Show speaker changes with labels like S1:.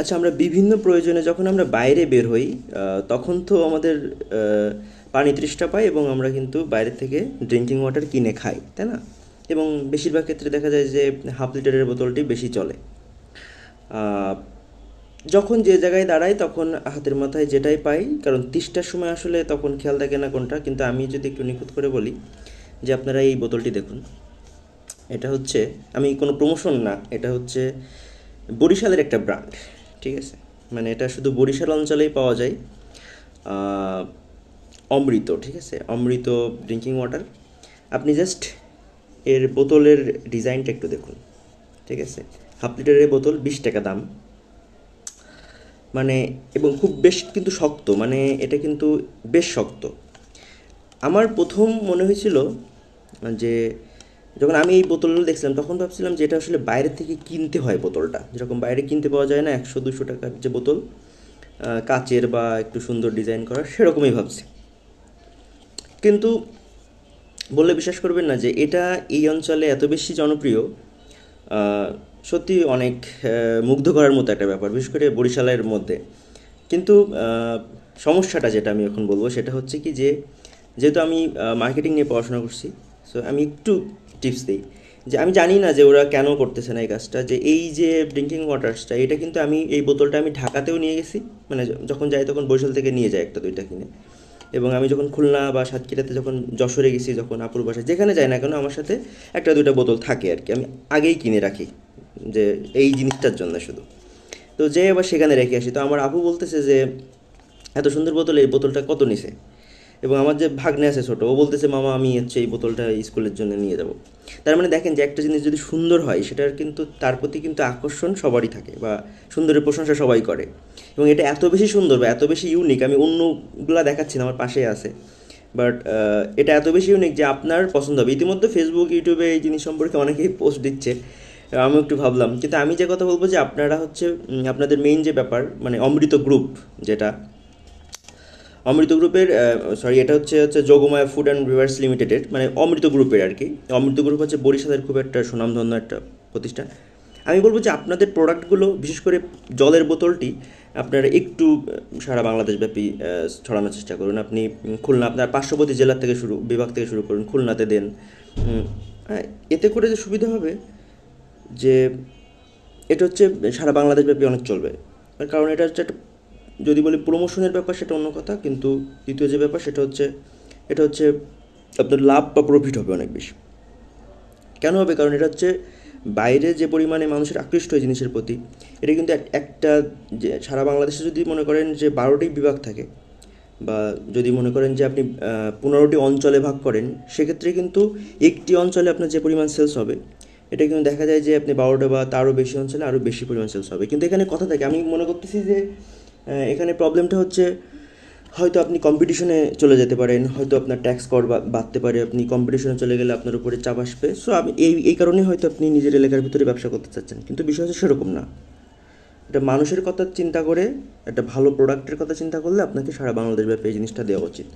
S1: আচ্ছা আমরা বিভিন্ন প্রয়োজনে যখন আমরা বাইরে বের হই তখন তো আমাদের পানি তৃষ্ঠা পাই এবং আমরা কিন্তু বাইরে থেকে ড্রিঙ্কিং ওয়াটার কিনে খাই, তাই না? এবং বেশিরভাগ ক্ষেত্রে দেখা যায় যে হাফ লিটারের বোতলটি বেশি চলে। যখন যে জায়গায় দাঁড়াই তখন হাতের মাথায় যেটাই পাই, কারণ তিরিশটার সময় আসলে তখন খেয়াল থাকে না কোনটা, কিন্তু আমি যদি একটু নিখুঁত করে বলি যে আপনারা এই বোতলটি দেখুন। এটা হচ্ছে, আমি কোনো প্রমোশন না, এটা হচ্ছে বরিশালের একটা ব্র্যান্ড ঠিক আছে? মানে এটা শুধু বরিশাল অঞ্চলেই পাওয়া যায়। অমৃত, ঠিক আছে? অমৃত ড্রিঙ্কিং ওয়াটার আপনি জাস্ট এর বোতলের ডিজাইনটা একটু দেখুন, ঠিক আছে? হাফ লিটারের বোতল, বিশ টাকা দাম। মানে এবং খুব বেশ কিন্তু শক্ত মানে এটা কিন্তু বেশ শক্ত। আমার প্রথম মনে হয়েছিল যে যখন আমি এই বোতলগুলো দেখছিলাম, তখন ভাবছিলাম যে এটা আসলে বাইরে থেকে কিনতে হয় বোতলটা। যেরকম বাইরে কিনতে পাওয়া যায় না, একশো, দুশো টাকার যে বোতল কাচের বা একটু সুন্দর ডিজাইন করা সেরকমই ভাবছি। কিন্তু বললে বিশ্বাস করবেন না যে এটা এই অঞ্চলে এত বেশি জনপ্রিয় সত্যি অনেক মুগ্ধ করার মতো একটা ব্যাপার, বিশেষ করে বরিশালের মধ্যে। কিন্তু সমস্যাটা যেটা আমি এখন বলব, সেটা হচ্ছে কি যে, যেহেতু আমি মার্কেটিং নিয়ে পড়াশোনা করছি সো আমি একটু টিপস দিই। যে আমি জানি না যে ওরা কেন করতেছে না এই কাজটা, যে এই যে ড্রিঙ্কিং ওয়াটার্সটা এটা কিন্তু আমি এই বোতলটা আমি ঢাকাতেও নিয়ে গেছি মানে যখন যাই তখন বরিশাল থেকে নিয়ে যাই একটা দুইটা কিনে। এবং আমি যখন খুলনা বা সাতক্ষীরাতে যখন যশোরে গেছি, যখন আপুর বাসায়, যেখানে যাই না কেন আমার সাথে একটা দুইটা বোতল থাকে আর কি, আমি আগেই কিনে রাখি, যে এই জিনিসটার জন্য শুধু। তো যে আবার সেখানে রেখে আসি। তো আমার আপু বলতেছে যে, এত সুন্দর বোতল এই বোতলটা কত নিছে? এবং আমার যে ভাগ্নে আছে ছোটো, ও বলতেছে, মামা, আমি হচ্ছে এই বোতলটা স্কুলের জন্য নিয়ে যাব। তার মানে দেখেন যে একটা জিনিস যদি সুন্দর হয়, সেটার কিন্তু, তার প্রতি কিন্তু আকর্ষণ সবারই থাকে বা সুন্দরের প্রশংসা সবাই করে। এবং এটা এত বেশি সুন্দর বা এত বেশি ইউনিক আমি অন্যগুলা দেখাচ্ছি না, আমার পাশেই আছে। বাট এটা এত বেশি ইউনিক যে আপনার পছন্দ হবে। ইতিমধ্যে ফেসবুক ইউটিউবে এই জিনিস সম্পর্কে অনেকেই পোস্ট দিচ্ছে। আমি একটু ভাবলাম। কিন্তু আমি যে কথা বলব যে আপনারা হচ্ছে আপনাদের মেইন যে ব্যাপার মানে অমৃত গ্রুপ যেটা অমৃত গ্রুপের সরি এটা হচ্ছে হচ্ছে যোগমায়া ফুড অ্যান্ড রিভার্স লিমিটেডের মানে অমৃত গ্রুপের আর কি। অমৃত গ্রুপ হচ্ছে বরিশালের খুব একটা সুনামধন্য একটা প্রতিষ্ঠান। আমি বলব যে আপনাদের প্রোডাক্টগুলো বিশেষ করে জলের বোতলটি আপনারা একটু সারা বাংলাদেশব্যাপী ছড়ানোর চেষ্টা করুন। আপনি খুলনা আপনার পার্শ্ববর্তী জেলার থেকে শুরু বিভাগ থেকে শুরু করুন খুলনাতে দেন হ্যাঁ, এতে করে যে সুবিধা হবে যে এটা হচ্ছে সারা বাংলাদেশব্যাপী অনেক চলবে। কারণ এটা হচ্ছে একটা যদি বলি প্রমোশনের ব্যাপার, সেটা অন্য কথা, কিন্তু দ্বিতীয় যে ব্যাপার, সেটা হচ্ছে, এটা হচ্ছে আপনার লাভ বা প্রফিট হবে অনেক বেশি। কেন হবে? কারণ এটা হচ্ছে বাইরে যে পরিমাণে মানুষের আকৃষ্ট হয় জিনিসের প্রতি, এটা কিন্তু এক- একটা যে সারা বাংলাদেশে যদি মনে করেন যে বারোটি বিভাগ থাকে, বা যদি মনে করেন যে আপনি পনেরোটি অঞ্চলে ভাগ করেন, সেক্ষেত্রে কিন্তু একটি অঞ্চলে আপনার যে পরিমাণ সেলস হবে, এটা কিন্তু দেখা যায় যে আপনি বারোটা বা তারও বেশি অঞ্চলে আরও বেশি পরিমাণ সেলস হবে। কিন্তু এখানে কথা থাকে, আমি মনে করতেছি যে এখানে প্রবলেমটা হচ্ছে, হয়তো আপনি কম্পিটিশনে চলে যেতে পারেন, হয়তো আপনার ট্যাক্স কর বাড়তে পারে, আপনি কম্পিটিশনে চলে গেলে আপনার উপরে চাপ আসবে। সো আমি এই এই কারণে হয়তো আপনি নিজের এলাকার ভিতরে ব্যবসা করতে চাচ্ছেন। কিন্তু বিষয় হচ্ছে সেরকম না। এটা মানুষের কথা চিন্তা করে, একটা ভালো প্রোডাক্টের কথা চিন্তা করলে আপনাকে সারা বাংলাদেশ ব্যাপী এই জিনিসটা দেওয়া উচিত।